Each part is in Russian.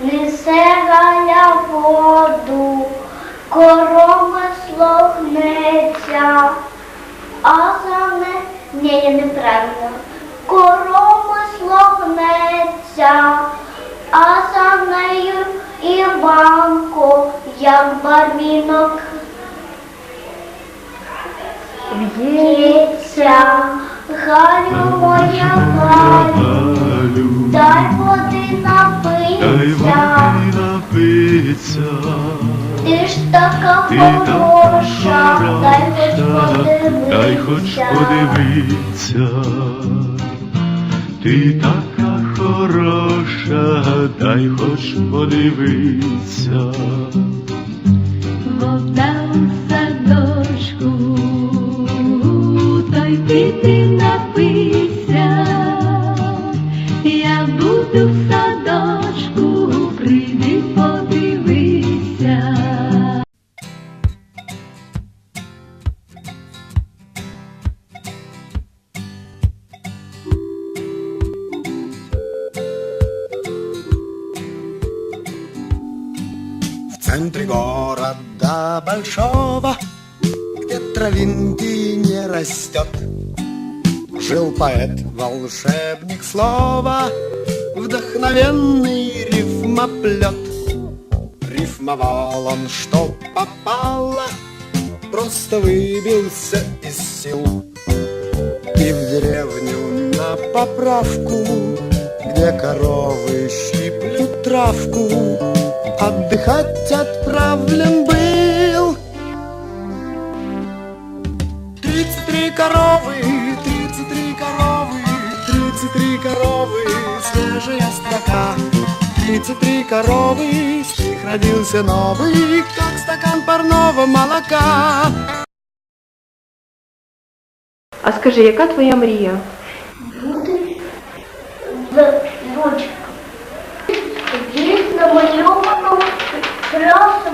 Несе галя воду, корова слогнеться, а за не... Ні, я неправильно. Корова слогнеться, а за нею Іванко, як барвінок. В'ється, Галю моя Галю, дай води Дай воды напиться. Ти ж така хороша, дай хоч подивиться. Дай хоч подивиться. Ти така хороша, дай хоч подивиться. Вода в садочку, та й піти. Центре города большого, где травинки не растет, Жил поэт, волшебник слова, вдохновенный рифмоплет. Рифмовал он, что попало, просто выбился из сил. И в деревню на поправку, где коровы щиплют травку, отдыхать отправлен был. Тридцать три коровы, тридцать три коровы, тридцать три коровы, свежая строка. Тридцать три коровы, с них родился новый, как стакан парного молока. А скажи, яка твоя мрія? Бути в ручку. Є намальовано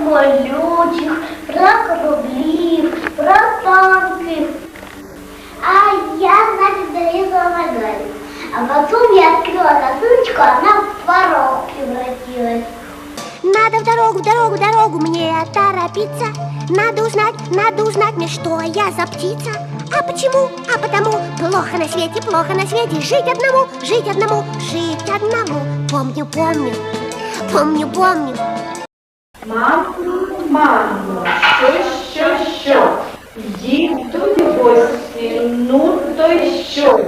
про самолютів, про кораблів, про танки. А я, значит, нарезала Маргариту. А потом я открыла косыночку, она в творог превратилась. Надо в дорогу, в дорогу, в дорогу мне торопиться. Надо узнать, надо узнать мне, что я за птица. А почему? А потому плохо на свете, плохо на свете Жить одному, жить одному, жить одному Помню, помню, помню, помню Мамо, мамо, що, що, що? Їдуть гості, ну то й що?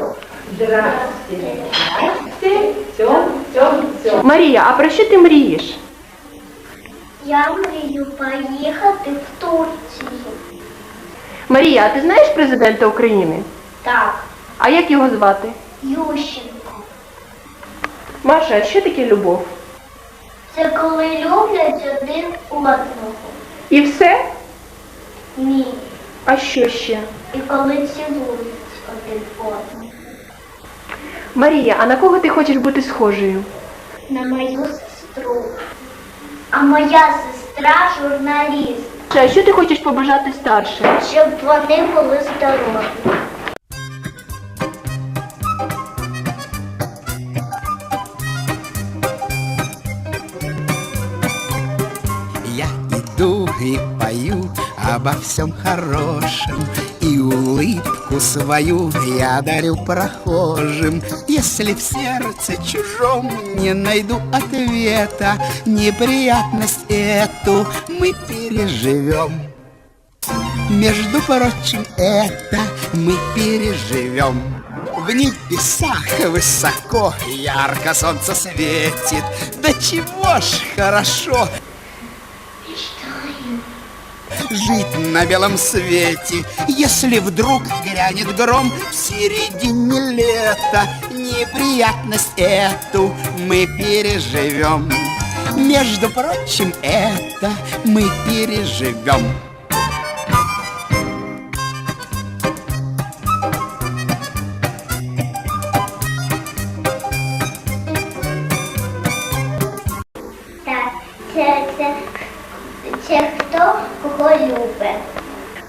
Здрасте, здрасте, цьом, цьом, цьом. Марія, а про що ти мрієш? Я мрію поїхати в Турцію. Марія, а ти знаєш президента України? Так, А як його звати? Ющенко. Маша, а що таке любов? Це коли люблять один одного. І все? Ні. А що ще? І коли цілують один одного. Марія, а на кого ти хочеш бути схожою? На мою сестру. А моя сестра журналіст, А що ти хочеш побажати старшим? щоб вони були здорові. И пою обо всем хорошем И улыбку свою я дарю прохожим. Если в сердце чужом не найду ответа Неприятность эту мы переживем. Между прочим, это мы переживем. В небесах высоко ярко солнце светит. Да чего ж хорошо жить на белом свете. Если вдруг грянет гром в середине лета Неприятность эту мы переживем. Между прочим, это мы переживем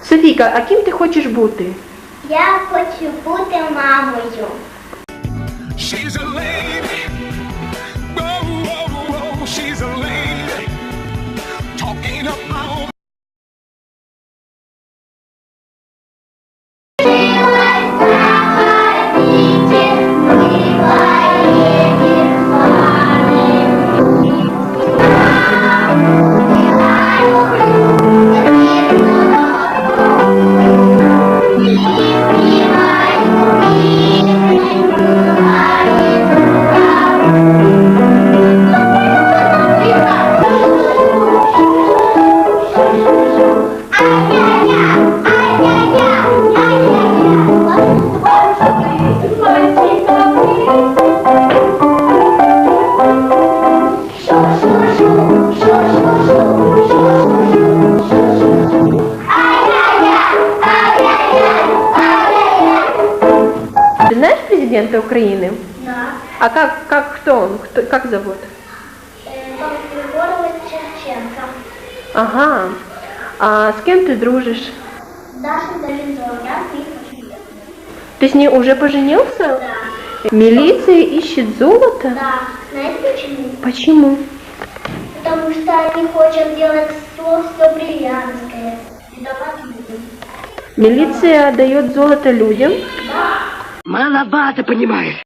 Софійка, а ким ти хочеш бути? Я хочу бути мамою. Украины? Да. А как, как кто он? Кто, как зовут? Е, Павло Григорович Шевченко. Ага. А с кем ты дружишь? Даша я Михаил. Ты с ней уже поженился? Да. Милиция ищет золото? Да. Знаете почему? Почему? Потому что они хотят делать все, все бриллиантское. Милиция дает золото людям? Маловато понимаешь.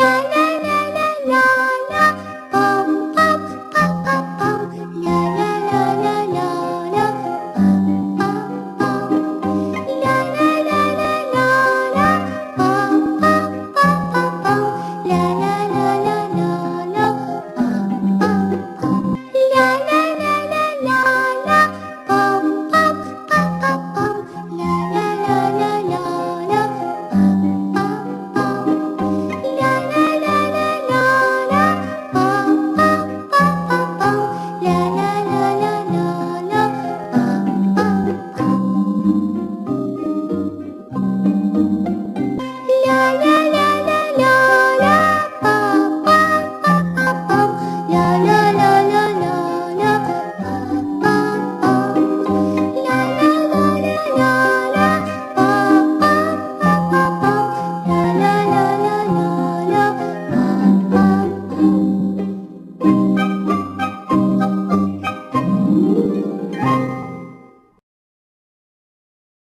La la